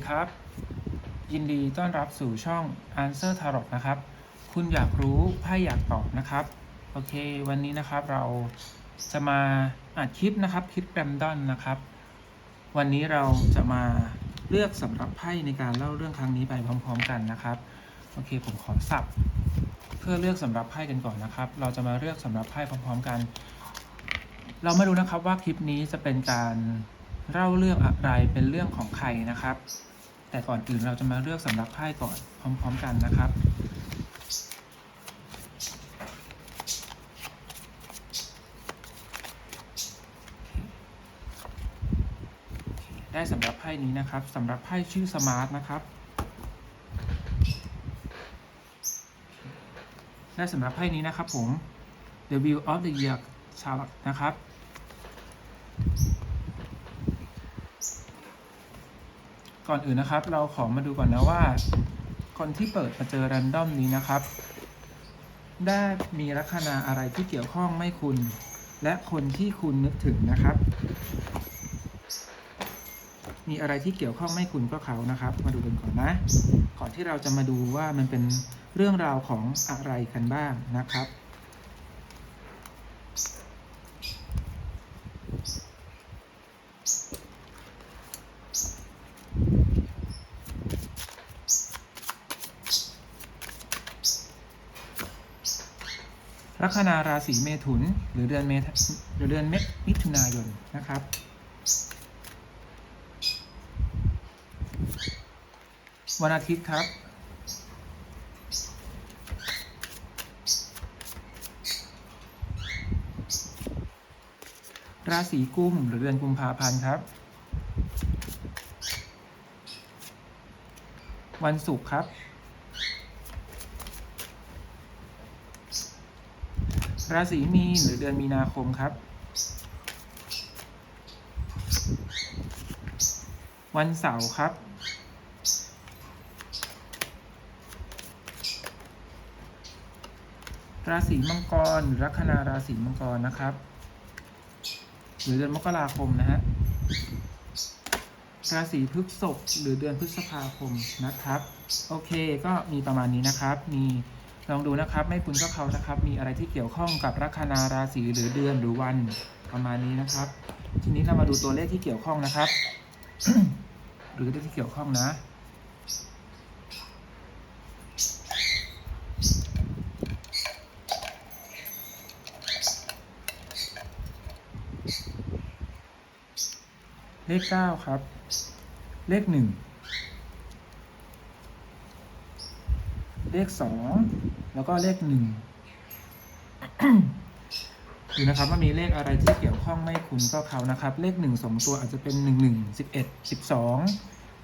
ดีครับ ยินดีต้อนรับสู่ช่อง Answer Tarot นะครับ คุณอยากรู้ไพ่อยากตอบนะครับ โอเค วันนี้นะครับเราจะมาอัดคลิปนะครับคลิปแรมดอนนะครับ วันนี้เราจะมาเลือกสำหรับไพ่ในการเล่าเรื่องครั้งนี้ไปพร้อม ๆ กันนะครับ โอเคผมขอสับ เพื่อเลือกสำหรับไพ่กันก่อนนะครับ เราจะมาเลือกสำหรับไพ่พร้อม ๆ กัน เรามาดูนะครับว่าคลิปนี้จะเป็นการเล่าเรื่องอะไรเป็นเรื่องของใครนะครับ แต่ก่อนอื่นเราจะมาเลือกสำหรับไพ่ก่อนพร้อม ๆ กันนะครับได้สำหรับไพ่นี้นะครับสำหรับไพ่ชื่อสมาร์ทนะครับได้สำหรับไพ่นี้นะครับผม The Wheel of the Year ชาวนะครับ ก่อนอื่นนะครับ เราขอมาดูก่อนนะว่า คนที่เปิดมาเจอแรนดอมนี้นะครับ ได้มีลัคนาอะไรที่เกี่ยวข้องไม่คุณ และคนที่คุณนึกถึงนะครับ มีอะไรที่เกี่ยวข้องไม่คุณก็เขานะครับ มาดูกันก่อนนะ ก่อนที่เราจะมาดูว่ามันเป็นเรื่องราวของอะไรกันบ้างนะครับ ลัคนาราศีเมถุน หรือเดือนเมษหรือเดือนเมษมิถุนายนนะครับ วันอาทิตย์ครับ ราศีกุมหรือเดือนกุมภาพันธ์ครับ วันศุกร์ครับ ราศีมีนหรือเดือนมีนาคมครับ วันเสาร์ครับ ราศีมังกรหรือลัคนาราศีมังกรนะครับ หรือเดือนมกราคมนะฮะราศีพฤษภหรือเดือนพฤษภาคมนะครับ โอเคก็มีประมาณนี้นะครับมี ลองดูนะครับไม่คุณก็เขานะครับ มีอะไรที่เกี่ยวข้องกับรัคนาราศีหรือเดือนหรือวันประมาณนี้นะครับ ทีนี้เรามาดูตัวเลขที่เกี่ยวข้องนะครับ หรือเลขที่เกี่ยวข้องนะเลขเก้าครับ เลขหนึ่ง เลขสองแล้วก็เลขหนึ่งดูนะครับว่ามีเลขอะไรที่เกี่ยวข้องไม่คุ้นก็เขานะครับ เลขหนึ่งสองตัวอาจจะเป็นหนึ่งหนึ่งสิบเอ็ดสิบสอง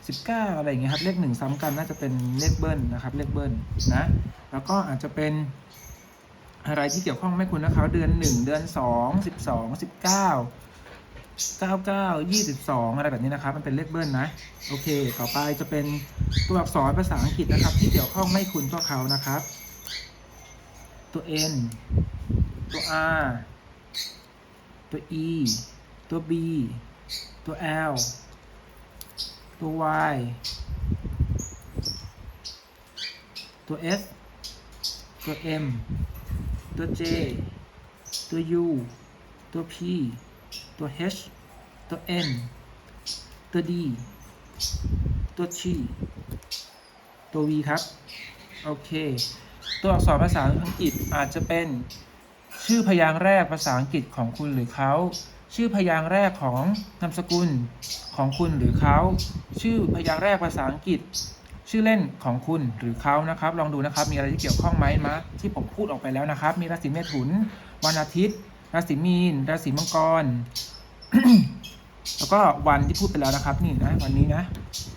สิบเก้าอะไรอย่างเงี้ยครับ เลขหนึ่งซ้ำกันน่าจะเป็นเลขเบิ้ลนะครับ เลขเบิ้ลนะ แล้วก็อาจจะเป็นอะไรที่เกี่ยวข้องไม่คุ้นนะครับ เดือนหนึ่งเดือนสองสิบสองสิบเก้า 99 22 อะไรแบบนี้นะครับ มันเป็นเลขเบิ้ลนะ โอเค ต่อไปจะเป็นตัวอักษรภาษาอังกฤษนะครับ ที่เกี่ยวข้องไม่คุณก็เขานะครับ ตัว N ตัว R ตัว E ตัว B ตัว L ตัว Y ตัว S ตัว M ตัว J ตัว U ตัว P ตัว H ตัว N ตัว D ตัว G ตัว V ครับ โอเค ตัวอักษรภาษาอังกฤษอาจจะเป็น ชื่อพยางค์แรกภาษาอังกฤษของคุณหรือเขา ชื่อพยางค์แรกของนามสกุลของคุณหรือเขา ชื่อพยางค์แรกภาษาอังกฤษ ชื่อเล่นของคุณหรือเขานะครับ ลองดูนะครับ มีอะไรที่เกี่ยวข้องไหมมะที่ผมพูดออกไปแล้วนะครับ มีราศีเมถุน วันอาทิตย์ ราศีมีน ราศีมังกร แล้วก็วันที่พูดไปแล้วนะครับ นี่นะ วันนี้นะ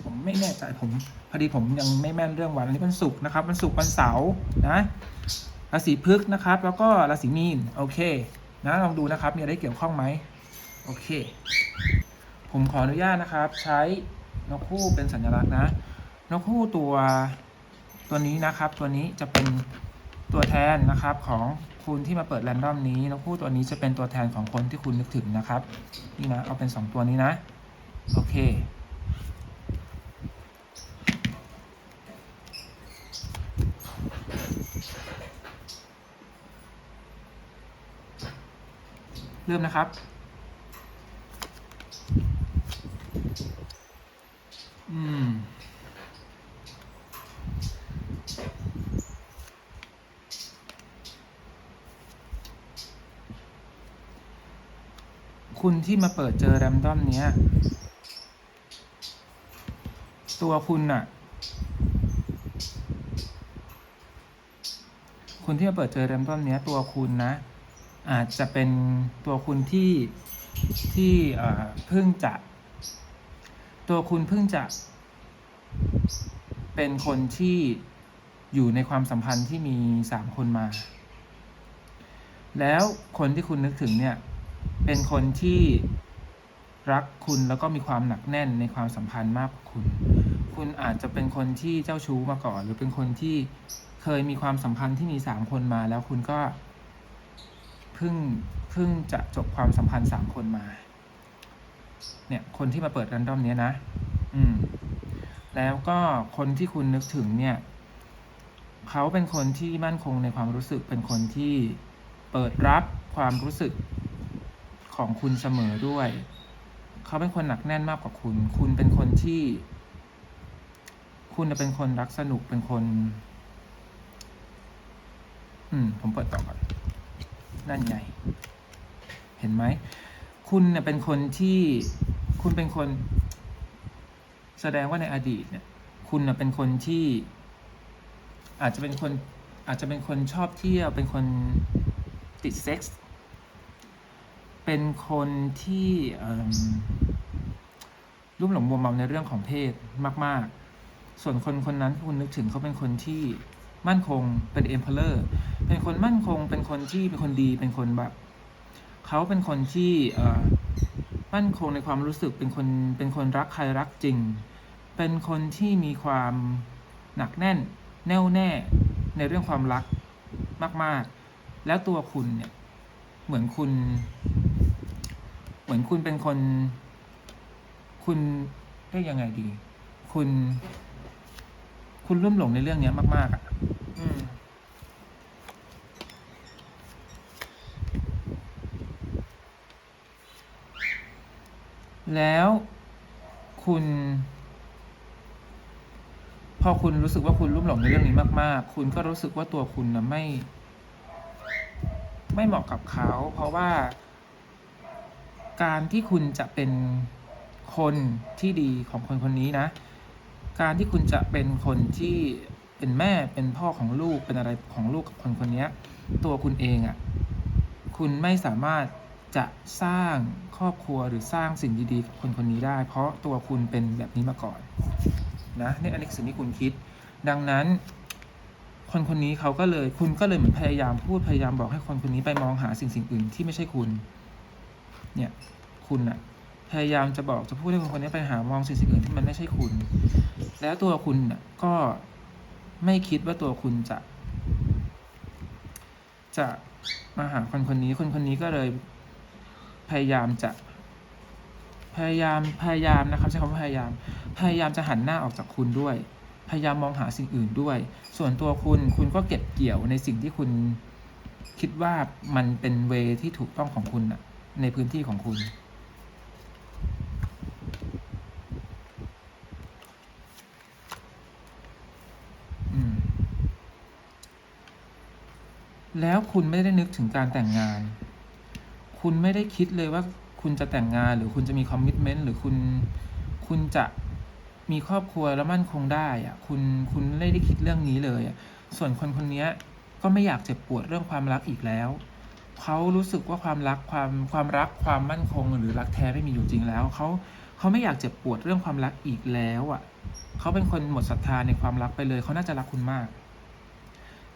ผมไม่แน่ใจผมพอดีผมยังไม่แม่นเรื่องวันอันนี้เป็นศุกร์นะครับวันศุกร์วันเสาร์นะราศีพฤกษ์นะครับ แล้วก็ราศีมีนโอเค นะลองดูนะครับมีอะไรเกี่ยวข้องไหมโอเค ผมขออนุญาตนะครับ ใช้นกคู่เป็นสัญลักษณ์นะนกคู่ตัวตัวนี้นะครับ ตัวนี้จะเป็น ตัวแทนนะครับของคุณที่มาเปิดแรนดอมนี้แล้วคู่ตัวนี้จะเป็นตัวแทนของคนที่คุณนึกถึงนะครับนี่นะเอาเป็น 2 ตัวนี้นะโอเคเริ่มนะครับ คุณที่มาเปิดเจอแรมดอมเนี้ย ตัวคุณน่ะคุณที่มาเปิดเจอแรมดอมเนี้ย ตัวคุณนะ อาจจะเป็นตัวคุณที่ที่เพิ่งจะ ตัวคุณเพิ่งจะ เป็นคนที่อยู่ในความสัมพันธ์ที่มีสามคนมา แล้วคนที่คุณนึกถึงเนี่ย เป็นคนที่รักคุณแล้วก็มีความหนักแน่นในความสัมพันธ์มากกว่าคุณ คุณอาจจะเป็นคนที่เจ้าชู้มาก่อน หรือเป็นคนที่เคยมีความสัมพันธ์ที่มีสามคนมา แล้วคุณก็เพิ่งเพิ่งจะจบความสัมพันธ์สามคนมา เนี่ยคนที่มาเปิดรันดอมเนี้ยนะ อืม แล้วก็คนที่คุณนึกถึงเนี่ย เขาเป็นคนที่มั่นคงในความรู้สึกเป็นคนที่เปิดรับความรู้สึก ของคุณเสมอด้วย เขาเป็นคนหนักแน่นมากกว่าคุณ คุณเป็นคนที่ คุณน่ะเป็นคนรักสนุกเป็นคน อืม ผมเปิดต่อก่อน นั่นไง เห็นไหม คุณเนี่ยเป็นคนที่ คุณเป็นคน แสดงว่าในอดีตเนี่ย คุณน่ะเป็นคนที่ อาจจะเป็นคน อาจจะเป็นคนชอบเที่ยว เป็นคนติดเซ็กส์ เป็นคนที่รุ่มหลงมัวเมาในเรื่องของเพศมาก ๆ ส่วนคนคนนั้นคุณนึกถึงเขาเป็นคนที่มั่นคงเป็นเอ็มเพลเลอร์เป็นคนมั่นคง เป็นคนที่เป็นคนดีเป็นคนแบบเขาเป็นคนที่มั่นคงในความรู้สึกเป็นคนเป็นคนรักใครรักจริง เป็นคนที่มีความหนักแน่น แน่วแน่ในเรื่องความรักมาก ๆ แล้วตัวคุณเนี่ยเหมือนคุณ เหมือนคุณเป็นคน คุณเรียกยังไงดี คุณ คุณร่วมหลงในเรื่องเนี้ยมาก ๆ อะ อืมแล้วคุณ พอคุณรู้สึกว่าคุณรุ่มหลงในเรื่องนี้มาก ๆ คุณก็รู้สึกว่าตัวคุณนะไม่ ไม่เหมาะกับเขา เพราะว่า การที่คุณจะเป็นคนที่ดีของคนคนนี้นะ การที่คุณจะเป็นคนที่เป็นแม่เป็นพ่อของลูกเป็นอะไรของลูกกับคนคนนี้ตัวคุณเองอะ่ะคุณไม่สามารถจะสร้างครอบครัวหรือสร้างสิ่งดีๆกับคนคนนี้ได้ เพราะตัวคุณเป็นแบบนี้มาก่อนนะนี่อันนี้สิ่งที่คุณคิด ดังนั้น คนคนนี้เขาก็เลยคุณก็เลยเหมือนพยายามพูดพยายามบอกให้คนคนนี้ไปมองหาสิ่งสิ่งอื่นที่ไม่ใช่คุณ เนี่ยคุณอะพยายามจะบอกจะพูดให้คนคนนี้ไปหามองสิ่งสิ่งอื่นที่มันไม่ใช่คุณ แล้วตัวคุณก็ไม่คิดว่าตัวคุณจะ จะมาหาคนคนนี้ คนคนนี้ก็เลย พยายามจะ พยายามพยายามนะครับใช้คำว่าพยายาม พยายามจะหันหน้าออกจากคุณด้วย พยายามมองหาสิ่งอื่นด้วย ส่วนตัวคุณคุณก็เก็บเกี่ยวในสิ่งที่คุณคิดว่ามันเป็นเวที่ถูกต้องของคุณอะ ในพื้นที่ของคุณ แล้วคุณไม่ได้นึกถึงการแต่งงาน คุณไม่ได้คิดเลยว่าคุณจะแต่งงานหรือคุณจะมีคอมมิชเมนต์หรือคุณคุณจะมีครอบครัวแล้วมั่นคงได้อะคุณคุณไม่ได้คิดเรื่องนี้เลยอะส่วนคนคนนี้ก็ไม่อยากเจ็บปวดเรื่องความรักอีกแล้ว เขารู้สึกว่าความรักความความรักความมั่นคงหรือรักแท้ไม่มีอยู่จริงแล้วเขาเขาไม่อยากเจ็บปวดเรื่องความรักอีกแล้วอะเขาเป็นคนหมดศรัทธาในความรักไปเลยเขาน่าจะรักคุณมาก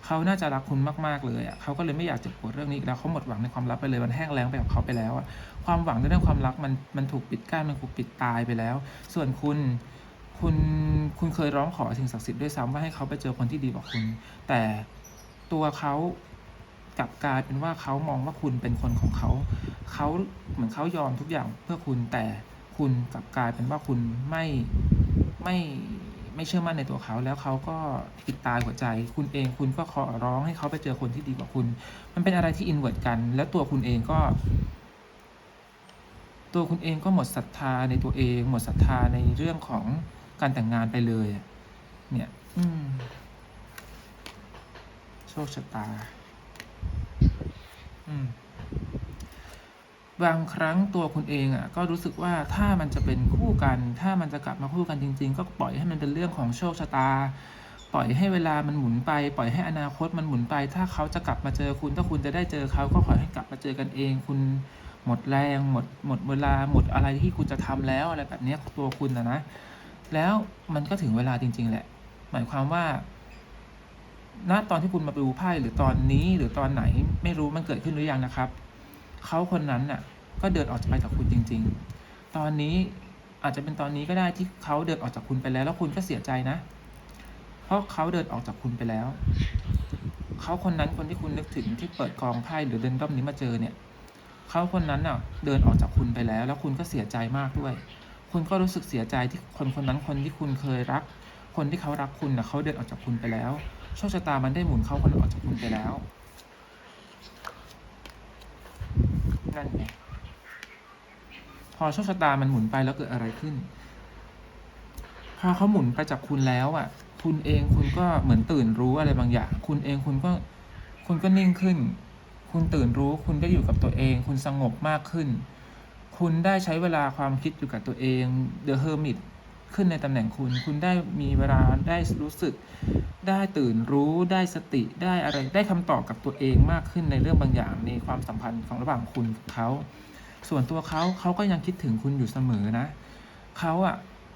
เขาน่าจะรักคุณมากๆเลยอะเขาก็เลยไม่อยากเจ็บปวดเรื่องนี้อีกแล้วเขาหมดหวังในความรักไปเลยมันแห้งแล้งไปกับเขาไปแล้วอะความหวังในเรื่องความรักมันมันถูกปิดกั้นมันถูกปิดตายไปแล้ว ส่วนคุณคุณคุณเคยร้องขอสิ่งศักดิ์สิทธิ์ด้วยซ้ำว่าให้เขาไปเจอคนที่ดีกว่าคุณ แต่ตัวเขา กลับกลายเป็นว่าเขามองว่าคุณเป็นคนของเขา เขาเหมือนเขายอมทุกอย่างเพื่อคุณแต่คุณกลับกลายเป็นว่าคุณไม่ไม่ไม่เชื่อมั่นในตัวเขาแล้วเขาก็ปิดตายหัวใจ คุณเองคุณก็ขอร้องให้เขาไปเจอคนที่ดีกว่าคุณ มันเป็นอะไรที่อินเวอร์กัน แล้วตัวคุณเองก็ ตัวคุณเองก็หมดศรัทธาในตัวเอง หมดศรัทธาในเรื่องของการแต่งงานไปเลย เนี่ย อืม โชคชะตา บางครั้งตัวคุณเองอะ ก็รู้สึกว่าถ้ามันจะเป็นคู่กัน ถ้ามันจะกลับมาคู่กันจริง ๆ ก็ปล่อยให้มันเป็นเรื่องของโชคชะตา ปล่อยให้เวลามันหมุนไป ปล่อยให้อนาคตมันหมุนไป ถ้าเขาจะกลับมาเจอคุณ ถ้าคุณจะได้เจอเขาก็ขอให้กลับมาเจอกันเอง คุณหมดแรง หมดหมดเวลาหมดอะไรที่คุณจะทำแล้วอะไรแบบนี้ตัวคุณนะนะแล้วมันก็ถึงเวลาจริง ๆ แหละ หมายความว่า ณตอนที่คุณมาดูไพ่หรือตอนนี้หรือตอนไหนไม่รู้มันเกิดขึ้นหรือยังนะครับ เขาคนนั้นน่ะ ก็เดินออกจากไปจากคุณจริง ๆ ตอนนี้อาจจะเป็นตอนนี้ก็ได้ที่เขาเดินออกจากคุณไปแล้ว แล้วคุณก็เสียใจนะ เพราะเขาเดินออกจากคุณไปแล้ว เขาคนนั้นคนที่คุณนึกถึงที่เปิดกองไพ่หรือเดินด้อมนี้มาเจอเนี่ย เขาคนนั้นน่ะ เดินออกจากคุณไปแล้ว แล้วคุณก็เสียใจมากด้วย คุณก็รู้สึกเสียใจที่คนคนนั้นคนที่คุณเคยรัก คนที่เขารักคุณน่ะเขาเดินออกจากคุณไปแล้ว โชคชะตามันได้หมุนเข้ากันออกจากคุณไปแล้ว นั่นไงพอโชคชะตามันหมุนไปแล้วเกิดอะไรขึ้น พอเขาหมุนไปจากคุณแล้วอะ คุณเองคุณก็เหมือนตื่นรู้อะไรบางอย่าง คุณเองคุณก็ คุณก็นิ่งขึ้น คุณตื่นรู้ คุณได้อยู่กับตัวเอง คุณสงบมากขึ้น คุณได้ใช้เวลาความคิดอยู่กับตัวเอง The Hermit ขึ้นในตำแหน่งคุณ คุณได้มีเวลาได้รู้สึก ได้ตื่นรู้ได้สติได้อะไรได้คำตอบกับตัวเองมากขึ้นในเรื่องบางอย่างในความสัมพันธ์ของระหว่างคุณกับเขา ส่วนตัวเขาเขาก็ยังคิดถึงคุณอยู่เสมอนะเขาอะ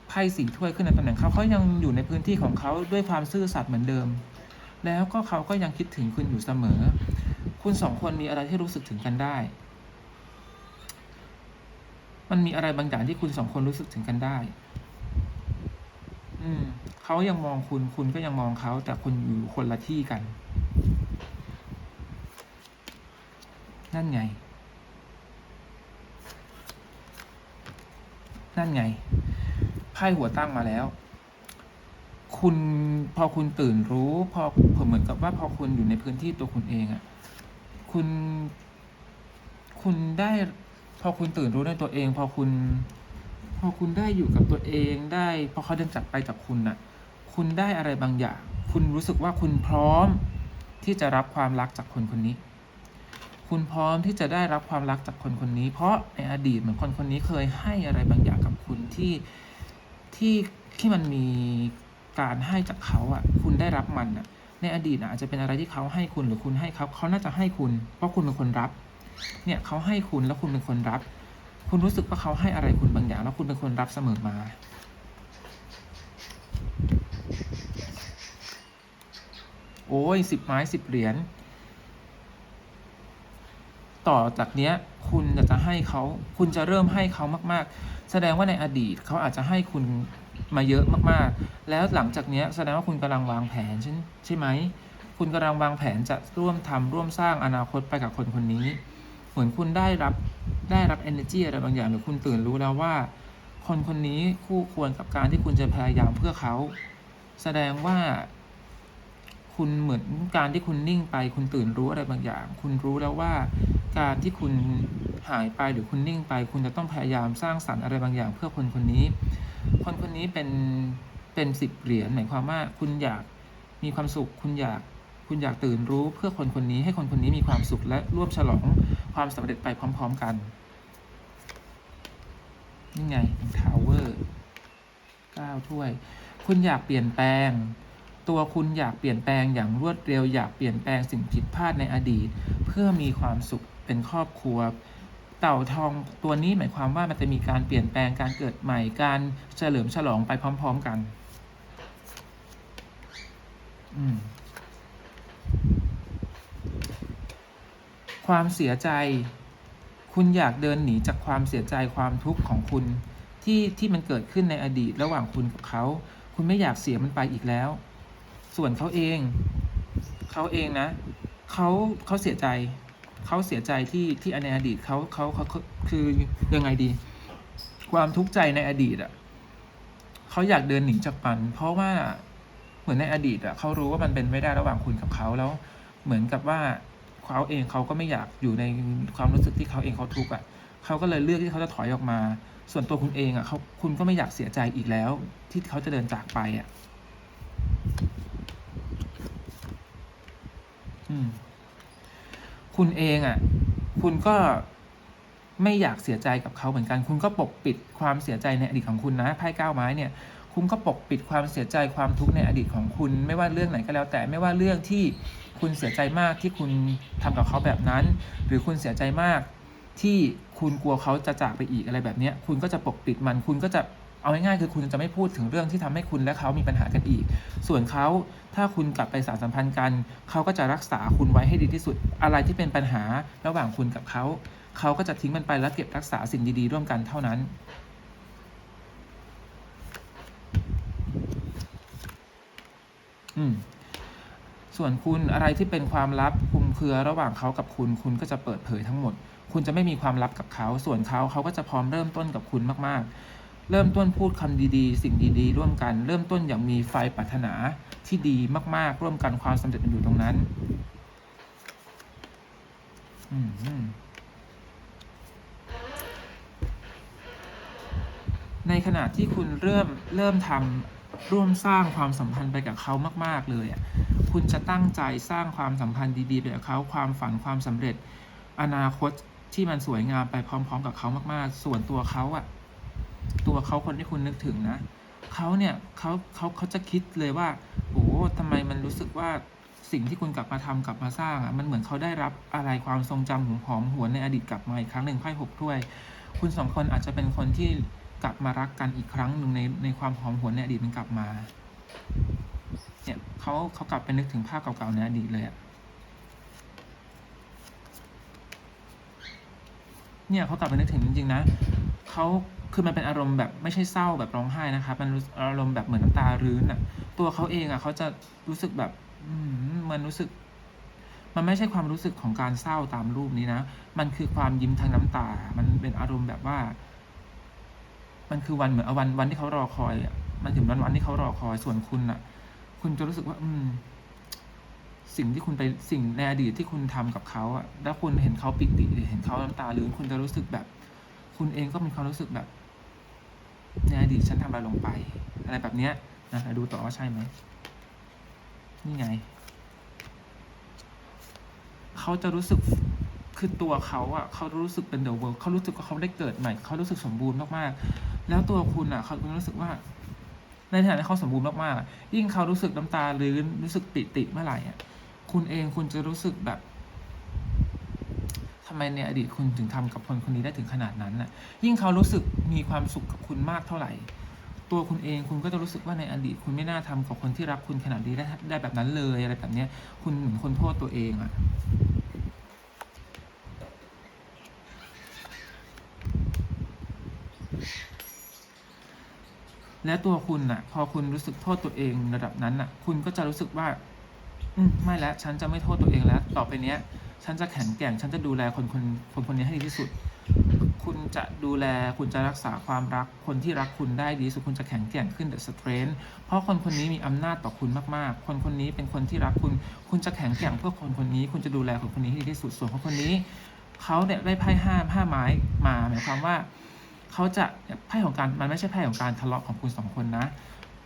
ไพ่สีถ้วยขึ้นในตำแหน่งเขาเขายังอยู่ในพื้นที่ของเขาด้วยความซื่อสัตย์เหมือนเดิม แล้วก็เขาก็ยังคิดถึงคุณอยู่เสมอ คุณสองคนมีอะไรที่รู้สึกถึงกันได้ มันมีอะไรบางอย่างที่คุณสองคนรู้สึกถึงกันได้ อืมเขายังมองคุณ คุณก็ยังมองเขา แต่คุณอยู่คนละที่กัน นั่นไง นั่นไง ไพ่หัวตั้งมาแล้ว คุณพอคุณตื่นรู้ พอผมเหมือนกับว่าพอคุณอยู่ในพื้นที่ตัวคุณเองอะคุณ คุณได้ พอคุณตื่นรู้ในตัวเอง พอคุณ พอคุณได้อยู่กับตัวเองได้พอเขาเดินจากไปจากคุณน่ะคุณได้อะไรบางอย่าง คุณรู้สึกว่าคุณพร้อมที่จะรับความรักจากคนคนนี้ คุณพร้อมที่จะได้รับความรักจากคนคนนี้ เพราะในอดีตเหมือนคนคนนี้เคยให้อะไรบางอย่างกับคุณที่ที่ที่มันมีการให้จากเขาอะ คุณได้รับมันอะ ในอดีตอะอาจจะเป็นอะไรที่เขาให้คุณหรือคุณให้เขาเขาน่าจะให้คุณ เพราะคุณเป็นคนรับ เนี่ยเขาให้คุณแล้วคุณเป็นคนรับ คุณรู้สึกว่าเขาให้อะไรคุณบางอย่าง แล้วคุณเป็นคนรับเสมอมา โอ้ยสิบไม้สิบเหรียญต่อจากเนี้ย คุณจะให้เขา คุณจะเริ่มให้เขามาก ๆ แสดงว่าในอดีตเขาอาจจะให้คุณมาเยอะมากๆ แล้วหลังจากเนี้ยแสดงว่าคุณกำลังวางแผนใช่ใช่ไหม คุณกำลังวางแผนจะร่วมทำร่วมสร้างอนาคตไปกับคนคนนี้ เหมือนคุณได้รับได้รับ energy อะไรบางอย่างหรือคุณตื่นรู้แล้วว่า คนคนนี้คู่ควรกับการที่คุณจะพยายามเพื่อเขา แสดงว่า คุณเหมือนการที่คุณนิ่งไป คุณตื่นรู้อะไรบางอย่าง คุณรู้แล้วว่า การที่คุณหายไปหรือคุณนิ่งไป คุณจะต้องพยายามสร้างสรรค์อะไรบางอย่าง เพื่อคนคนนี้ คนคนนี้เป็นเป็นสิบเหรียญหมายความว่าคุณอยากมีความสุข คุณอยาก คุณอยากตื่นรู้เพื่อคนคนนี้ให้คนคนนี้มีความสุขและร่วมฉลองความสำเร็จไปพร้อม ๆกัน นี่ไงทาวเวอร์เก้าถ้วย คุณอยากเปลี่ยนแปลง ตัวคุณอยากเปลี่ยนแปลงอย่างรวดเร็ว อยากเปลี่ยนแปลงสิ่งผิดพลาดในอดีต เพื่อมีความสุขเป็นครอบครัว เต่าทองตัวนี้หมายความว่ามันจะมีการเปลี่ยนแปลงการเกิดใหม่ การเฉลิมฉลองไปพร้อม ๆกัน อืม ความเสียใจ คุณอยากเดินหนีจากความเสียใจความทุกข์ของคุณ ที่ที่มันเกิดขึ้นในอดีตระหว่างคุณกับเขา คุณไม่อยากเสียมันไปอีกแล้ว ส่วนเขาเอง เขาเองนะเขาเขาเสียใจ เขาเสียใจที่ที่ในอดีตเขาเขาเขาคือยังไงดี ความทุกข์ใจในอดีตอะเขาอยากเดินหนีจากมัน เพราะว่า เหมือนในอดีตอะเขารู้ว่ามันเป็นไม่ได้ระหว่างคุณกับเขาแล้ว เหมือนกับว่าเขาเองเขาก็ไม่อยากอยู่ในความรู้สึกที่เขาเองเขาทุกข์อะเขาก็เลยเลือกที่เขาจะถอยออกมา ส่วนตัวคุณเองอะเขาคุณก็ไม่อยากเสียใจอีกแล้ว ที่เขาจะเดินจากไปอะอืมคุณเองอะ คุณก็ไม่อยากเสียใจกับเขาเหมือนกัน คุณก็ปกปิดความเสียใจในอดีตของคุณนะไพ่เก้าไม้เนี่ย คุณก็ปกปิดความเสียใจความทุกข์ในอดีตของคุณ ไม่ว่าเรื่องไหนก็แล้ว แต่ไม่ว่าเรื่องที่คุณเสียใจมากที่คุณทำกับเขาแบบนั้น หรือคุณเสียใจมากที่คุณกลัวเขาจะจากไปอีกอะไรแบบนี้คุณก็จะปกปิดมัน คุณก็จะเอาง่ายๆคือคุณจะไม่พูดถึงเรื่องที่ทำให้คุณและเขามีปัญหากันอีก ส่วนเขาถ้าคุณกลับไปสานสัมพันธ์กัน เขาก็จะรักษาคุณไว้ให้ดีที่สุด อะไรที่เป็นปัญหาระหว่างคุณกับเขา เขาก็จะทิ้งมันไปแล้วเก็บรักษาสิ่งดีๆ ร่วมกันเท่านั้น อืมส่วนคุณอะไรที่เป็นความลับคุมเครือระหว่างเขากับคุณ คุณก็จะเปิดเผยทั้งหมด คุณจะไม่มีความลับกับเขา ส่วนเขาเขาก็จะพร้อมเริ่มต้นกับคุณมาก ๆ เริ่มต้นพูดคำดีๆ สิ่งดีๆ ร่วมกัน เริ่มต้นอย่างมีไฟปรารถนาที่ดีมาก ๆ ร่วมกันความสำเร็จมันอยู่ตรงนั้นอืมในขณะที่คุณเริ่มเริ่มทำ ร่วมสร้างความสัมพันธ์ไปกับเขามาก ๆ เลยอะคุณจะตั้งใจสร้างความสัมพันธ์ดีๆไปกับเขาความฝันความสำเร็จ อนาคตที่มันสวยงามไปพร้อม ๆ กับเขามาก ๆ ส่วนตัวเขาอะ ตัวเขาคนที่คุณนึกถึงนะเขาเนี่ยเขาเขาเขาจะคิดเลยว่าโอ้ทำไมมันรู้สึกว่าสิ่งที่คุณกลับมาทำกลับมาสร้างอะมันเหมือนเขาได้รับอะไรความทรงจำหหอมหวนในอดีตกลับมาอีกครั้งหนึ่งไพ่หกถ้วย คุณสองคนอาจจะเป็นคนที่ กลับมารักกันอีกครั้งหนึ่งในในความหอมหวนในอดีตมันกลับมา เนี่ยเขาเขากลับไปนึกถึงภาพเก่าๆในอดีตเลยอะเนี่ยเขากลับไปนึกถึงจริงๆนะเขาคือมันเป็นอารมณ์แบบไม่ใช่เศร้าแบบร้องไห้นะครับ มันอารมณ์แบบเหมือนน้ำตารื้นอะตัวเขาเองอะเขาจะรู้สึกแบบมมันรู้สึก มันไม่ใช่ความรู้สึกของการเศร้าตามรูปนี้นะ มันคือความยิ้มทางน้ำตา มันเป็นอารมณ์แบบว่า มันคือวันเหมือนวันวันที่เขารอคอยอะมันถึงวันวันที่เขารอคอยส่วนคุณอะ คุณจะรู้สึกว่า อืม สิ่งที่คุณไปสิ่งในอดีตที่คุณทำกับเขาอะแล้วคุณเห็นเขาปิติหรือเห็นเขาน้ำตาหรือคุณจะรู้สึกแบบ คุณเองก็มีความรู้สึกแบบ ในอดีตฉันทำอะไรลงไป อะไรแบบเนี้ยนะดูต่อว่าใช่ไหมนี่ไง เขาจะรู้สึกคือตัวเขาอะเขารู้สึกเป็นเดอะเวิร์เขารู้สึกว่าเขาได้เกิดใหม่ เขารู้สึกสมบูรณ์มากๆ แล้วตัวคุณอะเขารู้สึกว่า ในฐานะที่เขาสมบูรณ์มากๆอะยิ่งเขารู้สึกน้ำตาหรือรู้สึกปิติเมื่อไหร่อะคุณเองคุณจะรู้สึกแบบทำไมในอดีตคุณถึงทำกับคนคนนี้ได้ถึงขนาดนั้นน่ะ ยิ่งเขารู้สึกมีความสุขกับคุณมากเท่าไหร่ ตัวคุณเองคุณก็จะรู้สึกว่าในอดีตคุณไม่น่าทำกับคนที่รักคุณขนาดนี้ได้ได้แบบนั้นเลยอะไรแบบเนี้ย คุณเหมือนคนโทษตัวเองอะ และตัวคุณน่ะ พอคุณรู้สึกโทษตัวเองระดับนั้นน่ะ คุณก็จะรู้สึกว่า อืมไม่แล้วฉันจะไม่โทษตัวเองแล้ว ต่อไปเนี้ย ฉันจะแข็งแกร่ง ฉันจะดูแลคนคนคนคนนี้ให้ดีที่สุด คุณจะดูแลคุณจะรักษาความรัก คนที่รักคุณได้ดีสุดคุณจะแข็งแกร่งขึ้น the strength เพราะคนคนนี้มีอำนาจต่อคุณมากๆ คนคนนี้เป็นคนที่รักคุณ คุณจะแข็งแกร่งเพื่อคนคนนี้ คุณจะดูแลคนคนนี้ให้ดีที่สุดส่วนคนคนนี้เขาเนี่ยได้ไพ่ห้าห้าไม้มาหมายความว่า เขาจะไพ่ของการมันไม่ใช่ไพ่ของการทะเลาะของคุณสองคนนะ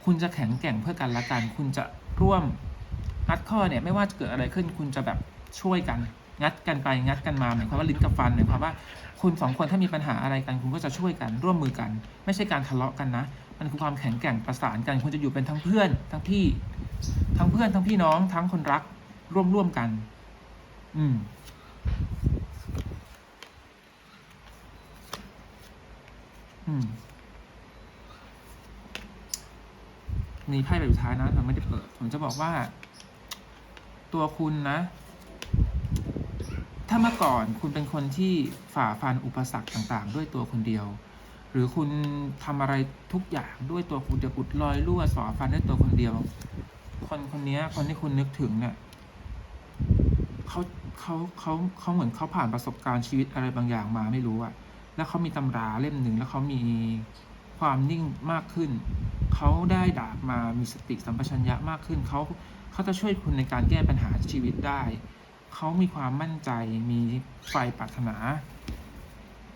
คุณจะแข็งแกร่งเพื่อกันและกัน คุณจะร่วมงัดข้อเนี่ยไม่ว่าจะเกิดอะไรขึ้น คุณจะแบบช่วยกัน งัดกันไปงัดกันมาหมายความว่าลิ้นกับฟันหมายความว่าคุณสองคนถ้ามีปัญหาอะไรกัน คุณก็จะช่วยกันร่วมมือกัน ไม่ใช่การทะเลาะกันนะ มันคือความแข็งแกร่งประสานกัน คุณจะอยู่เป็นทั้งเพื่อน ทั้งพี่ ทั้งเพื่อนทั้งพี่น้อง ทั้งคนรักร่วมร่วมกัน อืม อืมมีไพ่ใบสุดท้ายนะเราไม่ได้เปิด ผมจะบอกว่า ตัวคุณนะ ถ้าเมื่อก่อนคุณเป็นคนที่ฝ่าฟันอุปสรรคต่าง ๆ ด้วยตัวคนเดียว หรือคุณทำอะไรทุกอย่างด้วยตัวคุณเดียวอุดรอยรั่วสอฟันด้วยตัวคนเดียว คนคนนี้คนที่คุณนึกถึงเนี่ยเขาเขาเขาเขาเหมือนเขาผ่านประสบการณ์ชีวิตอะไรบางอย่างมาไม่รู้อะ แล้วเขามีตำราเล่มหนึ่งแล้วเขามีความนิ่งมากขึ้น เขาได้ดาบมามีสติสัมปชัญญะมากขึ้น เขาเขาจะช่วยคุณในการแก้ปัญหาชีวิตได้ เขามีความมั่นใจ มีไฟปรารถนา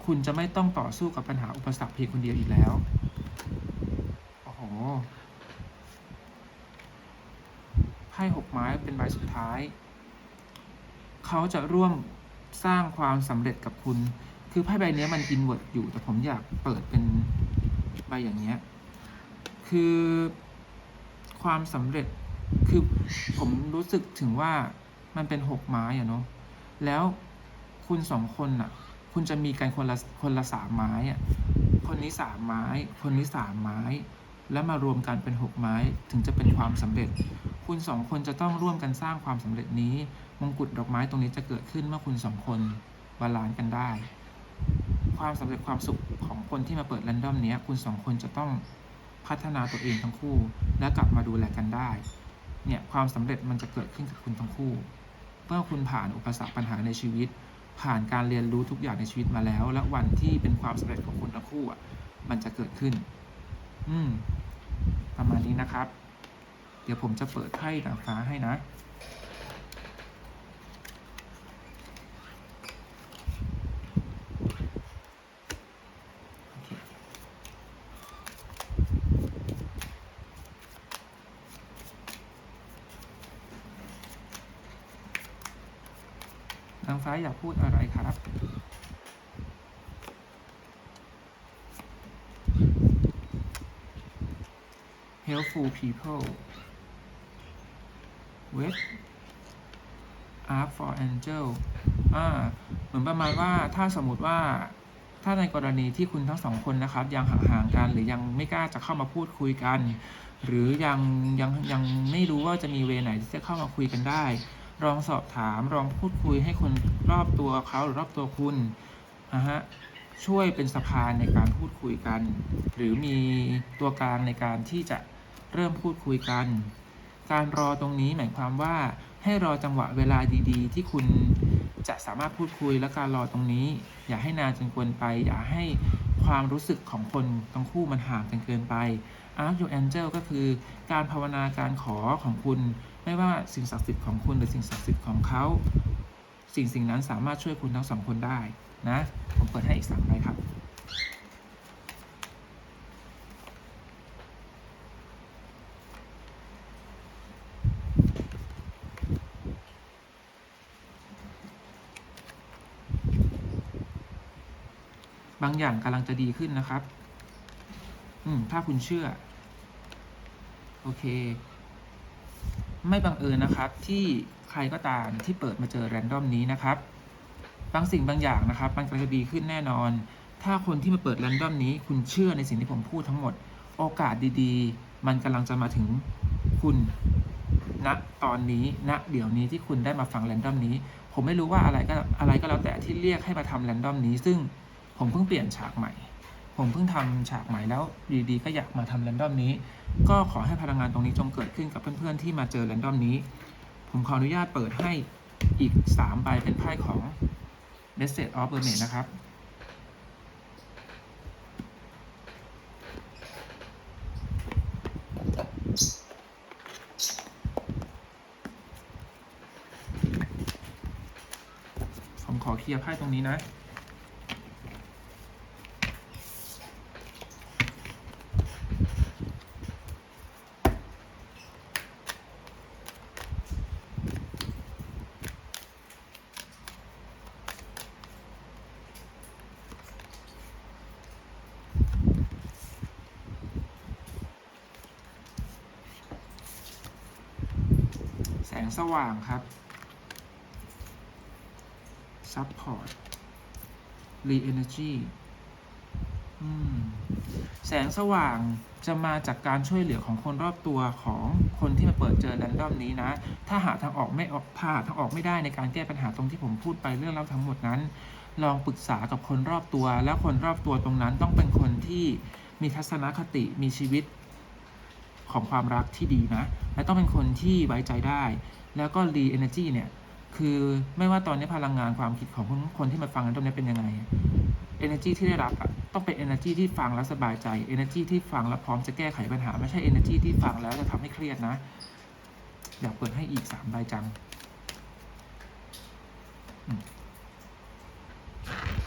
คุณจะไม่ต้องต่อสู้กับปัญหาอุปสรรคเพียงคนเดียวอีกแล้ว โอ้โห ไพ่หกไม้เป็นใบสุดท้าย เขาจะร่วมสร้างความสำเร็จกับคุณ คือไพ่ใบนี้มันอินเว r ร์อยู่ แต่ผมอยากเปิดเป็นใบอย่างเงี้ย คือความสำเร็จ คือผมรู้สึกถึงว่ามันเป็นหกไม้อะเนาะ แล้วคุณสองคนน่ะคุณจะมีกันคนละคนละสามไม้อะคนนี้สามไม้ คนนี้สามไม้ แล้วมารวมกันเป็นหกไม้ถึงจะเป็นความสำเร็จ คุณสองคนจะต้องร่วมกันสร้างความสำเร็จนี้ มงกุฎดอกไม้ตรงนี้จะเกิดขึ้นเมื่อคุณสองคนบาลานซ์กันได้ ความสำเร็จความสุขของคนที่มาเปิดแรนดอมเนี้ยคุณสองคนจะต้องพัฒนาตัวเองทั้งคู่ และกลับมาดูแลกันได้ เนี่ยความสำเร็จมันจะเกิดขึ้นกับคุณทั้งคู่ เมื่อคุณผ่านอุปสรรคปัญหาในชีวิต ผ่านการเรียนรู้ทุกอย่างในชีวิตมาแล้ว และวันที่เป็นความสำเร็จของคุณทั้งคู่อะ มันจะเกิดขึ้น อืม ประมาณนี้นะครับ เดี๋ยวผมจะเปิดไพ่นางฟ้าให้นะ นางฟ้ายอยากพูดอะไรครับ helpful people with art for angel อ่าเหมือนประมาณว่าถ้าสมมติว่าถ้าในกรณีที่คุณทั้งสองคนนะครับ ยังห่างๆกันหรือยังไม่กล้าจะเข้ามาพูดคุยกัน หรือยังยังยังไม่รู้ว่าจะมีเวไหนที่จะเข้ามาคุยกันได้ ลองสอบถามลองพูดคุยให้คนรอบตัวเขาหรือรอบตัวคุณนะฮะช่วยเป็นสะพานในการพูดคุยกัน หรือมีตัวกลางในการที่จะเริ่มพูดคุยกัน การรอตรงนี้หมายความว่าให้รอจังหวะเวลาดีๆ ที่คุณจะสามารถพูดคุยและการรอตรงนี้ อย่าให้นานจนเกินไป อย่าให้ความรู้สึกของคนทั้งคู่มันห่างกันเกินไป Ask Your Angel ก็คือการภาวนาการขอของคุณ ไม่ว่าสิ่งศักดิ์สิทธิ์ของคุณหรือสิ่งศักดิ์สิทธิ์ของเขา สิ่งสิ่งนั้นสามารถช่วยคุณทั้งสองคนได้นะ ผมเปิดให้อีกสามใบครับบางอย่างกำลังจะดีขึ้นนะครับ อืม ถ้าคุณเชื่อ โอเค ไม่บังเอิญนะครับ ที่ใครก็ตามที่เปิดมาเจอแรนดอมนี้นะครับ บางสิ่งบางอย่างนะครับ มันกำลังจะดีขึ้นแน่นอน ถ้าคนที่มาเปิดแรนดอมนี้ คุณเชื่อในสิ่งที่ผมพูดทั้งหมด โอกาสดีๆ มันกำลังจะมาถึงคุณณตอนนี้ณเดี๋ยวนี้ที่คุณได้มาฟังแรนดอมนี้ ผมไม่รู้ว่าอะไรก็อะไรก็แล้วแต่ที่เรียกให้มาทำแรนดอมนี้ ซึ่งผมเพิ่งเปลี่ยนฉากใหม่ ผมเพิ่งทำฉากใหม่แล้วดีๆก็อยากมาทำแรนดอมนี้ ก็ขอให้พลังงานตรงนี้จงเกิดขึ้นกับเพื่อนๆที่มาเจอแรนดอมนี้ ผมขออนุญาตเปิดให้อีก3ใบเป็นไพ่ของ Message of Mermaid นะครับผมขอเคลียร์ไพ่ตรงนี้นะ ว่างครับ Support Re Energy แสงสว่างจะมาจากการช่วยเหลือของคนรอบตัวของคนที่มาเปิดเจอแรนดอมนี้นะ ถ้าหาทางออกไม่ออกถ้าหาทางออกไม่ได้ในการแก้ปัญหาตรงที่ผมพูดไปเรื่องเล่าทั้งหมดนั้น ลองปรึกษากับคนรอบตัว แล้วคนรอบตัวตรงนั้นต้องเป็นคนที่มีทัศนคติมีชีวิตของความรักที่ดีนะ และต้องเป็นคนที่ไว้ใจได้ แล้วก็ re energy เนี่ยคือไม่ว่าตอนนี้พลังงานความคิดของคนคนที่มาฟังกันตรงนี้เป็นยังไง energy ที่ได้รับอะต้องเป็น energy ที่ฟังแล้วสบายใจ energy ที่ฟังแล้วพร้อมจะแก้ไขปัญหา ไม่ใช่ energy ที่ฟังแล้วจะทำให้เครียดนะ อยากเปิดให้อีกสามใบจัง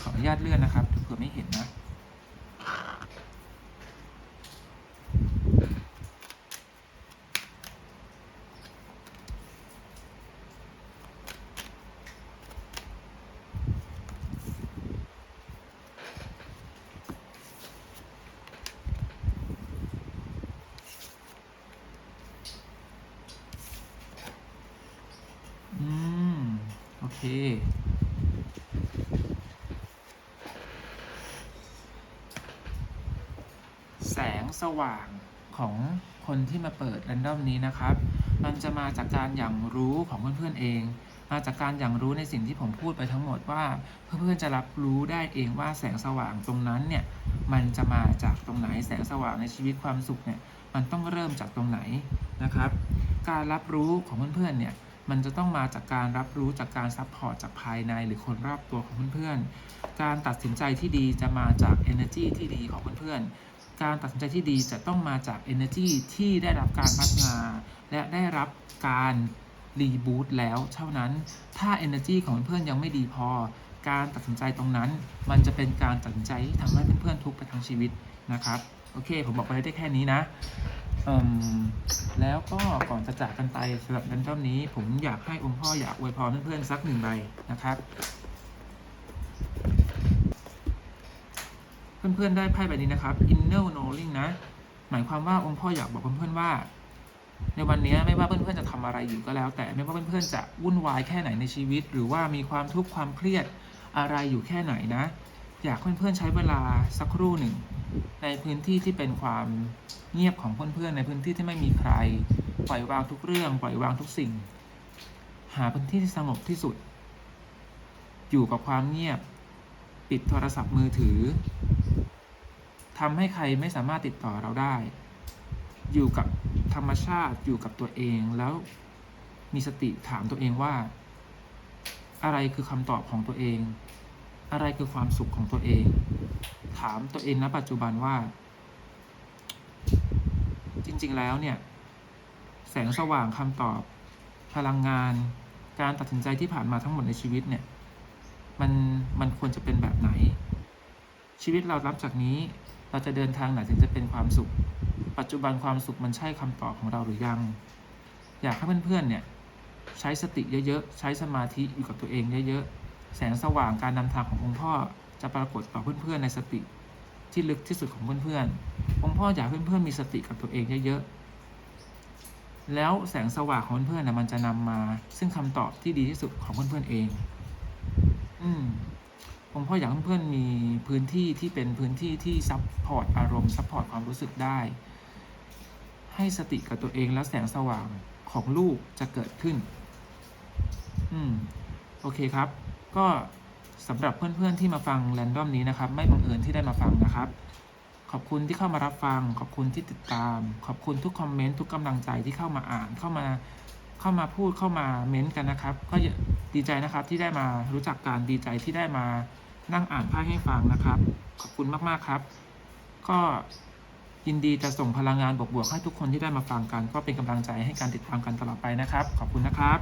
ขออนุญาตเลื่อนนะครับเผื่อไม่เห็นนะ อืม โอ เค แสงสว่างของคนที่มาเปิดแรนดอมนี้นะครับ มันจะมาจากการอย่างรู้ของเพื่อนๆเอง มาจากการอย่างรู้ในสิ่งที่ผมพูดไปทั้งหมดว่า เพื่อนๆจะรับรู้ได้เองว่าแสงสว่างตรงนั้นเนี่ย มันจะมาจากตรงไหน แสงสว่างในชีวิตความสุขเนี่ย มันต้องเริ่มจากตรงไหนนะครับ การรับรู้ของเพื่อนๆเนี่ย มันจะต้องมาจากการรับรู้จากการซัพพอร์ตจากภายในหรือคนรอบตัวของเพื่อนๆ การตัดสินใจที่ดีจะมาจาก energy ที่ดีของเพื่อนๆ การตัดสินใจที่ดีจะต้องมาจาก energy ที่ได้รับการพัฒนา และได้รับการรีบูตแล้วเท่านั้น ถ้า energy ของเพื่อนๆยังไม่ดีพอ การตัดสินใจตรงนั้น มันจะเป็นการตัดสินใจที่ทำให้เพื่อนๆทุกข์ไปทั้งชีวิตนะครับ โอเค ผมบอกไปได้แค่นี้นะ แล้วก็ก่อนจะจากกันไปสำหรับดันเจ้านี้ ผมอยากให้องค์พ่ออยากอวยพรเพื่อนๆสักหนึ่งใบนะครับ เพื่อนๆได้ไพ่ใบนี้นะครับ inner knowing นะ หมายความว่าองค์พ่ออยากบอกเพื่อนๆว่า ในวันนี้ไม่ว่าเพื่อนๆจะทำอะไรอยู่ก็แล้ว แต่ไม่ว่าเพื่อนๆจะวุ่นวายแค่ไหนในชีวิต หรือว่ามีความทุกข์ความเครียดอะไรอยู่แค่ไหนนะ อยากเพื่อนๆใช้เวลาสักครู่หนึ่ง ในพื้นที่ที่เป็นความเงียบของเพื่อนๆ ในพื้นที่ที่ไม่มีใคร ปล่อยวางทุกเรื่อง ปล่อยวางทุกสิ่ง หาพื้นที่ที่สงบที่สุด อยู่กับความเงียบ ปิดโทรศัพท์มือถือทำให้ใครไม่สามารถติดต่อเราได้ อยู่กับธรรมชาติอยู่กับตัวเองแล้วมีสติถามตัวเองว่า อะไรคือคำตอบของตัวเอง อะไรคือความสุขของตัวเอง ถามตัวเองณปัจจุบันว่า จริง ๆ แล้วเนี่ย แสงสว่างคำตอบ พลังงาน การตัดสินใจที่ผ่านมาทั้งหมดในชีวิตเนี่ย มันมันควรจะเป็นแบบไหน ชีวิตเรารับจากนี้เราจะเดินทางไหนถึงจะเป็นความสุข ปัจจุบันความสุขมันใช่คำตอบของเราหรือยัง อยากให้เพื่อนๆเนี่ยใช้สติเยอะๆ ใช้สมาธิอยู่กับตัวเองเยอะๆ แสงสว่างการนำทางขององค์พ่อ จะปรากฏต่อเพื่อนๆในสติที่ลึกที่สุดของเพื่อนๆองค์พ่ออยากเพื่อนๆมีสติกับตัวเองเยอะๆ แล้วแสงสว่างของเพื่อนๆนะมันจะนำมา ซึ่งคำตอบที่ดีที่สุดของเพื่อนๆเอง อืมผมพ่ออยากเพื่อนๆมีพื้นที่ที่เป็นพื้นที่ที่ซัพพอร์ตอารมณ์ซัพพอร์ตความรู้สึกได้ ให้สติกับตัวเองแล้วแสงสว่างของลูกจะเกิดขึ้น อืม โอเคครับ ก็ สำหรับเพื่อนๆที่มาฟังแรนดอมนี้นะครับ ไม่บังเอิญที่ได้มาฟังนะครับ ขอบคุณที่เข้ามารับฟัง ขอบคุณที่ติดตาม ขอบคุณทุกคอมเมนต์ทุกกำลังใจที่เข้ามาอ่านเข้ามาเข้ามาพูดเข้ามาเม้นต์กันนะครับ ก็ดีใจนะครับที่ได้มารู้จักการดีใจที่ได้มานั่งอ่านไพ่ให้ฟังนะครับ ขอบคุณมากๆครับ ก็ยินดีจะส่งพลังงานบวกๆให้ทุกคนที่ได้มาฟังกัน ก็เป็นกำลังใจให้การติดตามกันตลอดไปนะครับ ขอบคุณนะครับ